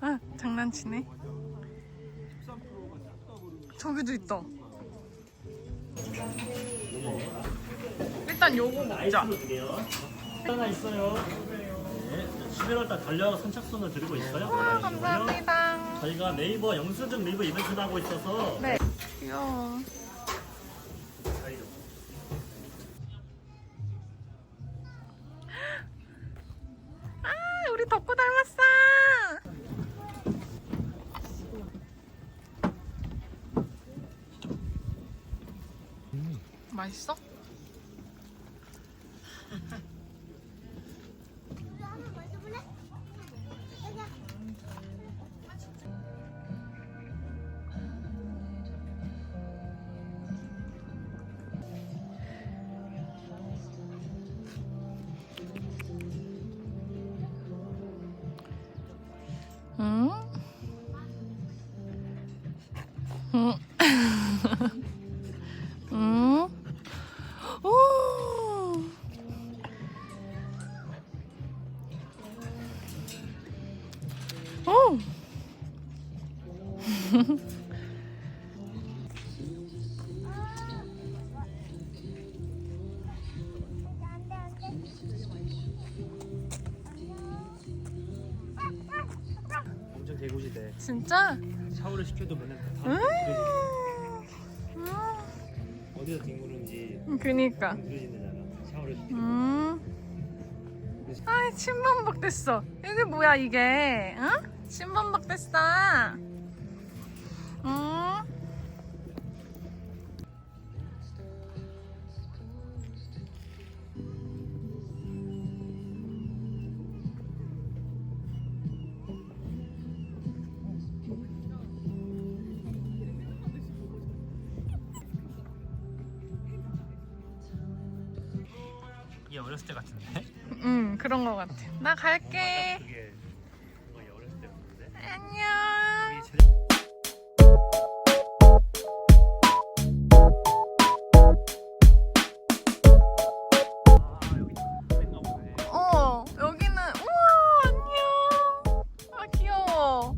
아아 장난치네. 저기도 있다 일단 요거 먹자. 하나 있어요. 네, 11월달 달력 선착순을 드리고 있어요. 와 감사합니다. 저희가 네이버 영수증 리뷰 이벤트를 하고 있어서 네. 귀여워 아 우리 덕구 닮았어 맛있어? 응? 응? 엄청 개구시대. 진짜? 샤워를 시켜도 맨날 다 음. 그러지. 어디서 뒹구는지 음, 그니까. 그러진대잖아. 샤워를 시켜. 음. 아, 침범벅 됐어. 이게 뭐야 이게? 응? 침범벅 됐어. 음. 이게 어렸을 때 같은데? 음, 그런 거 같아. 나 갈게. 그게 어, 여기는 우와, 안녕. 아, 귀여워.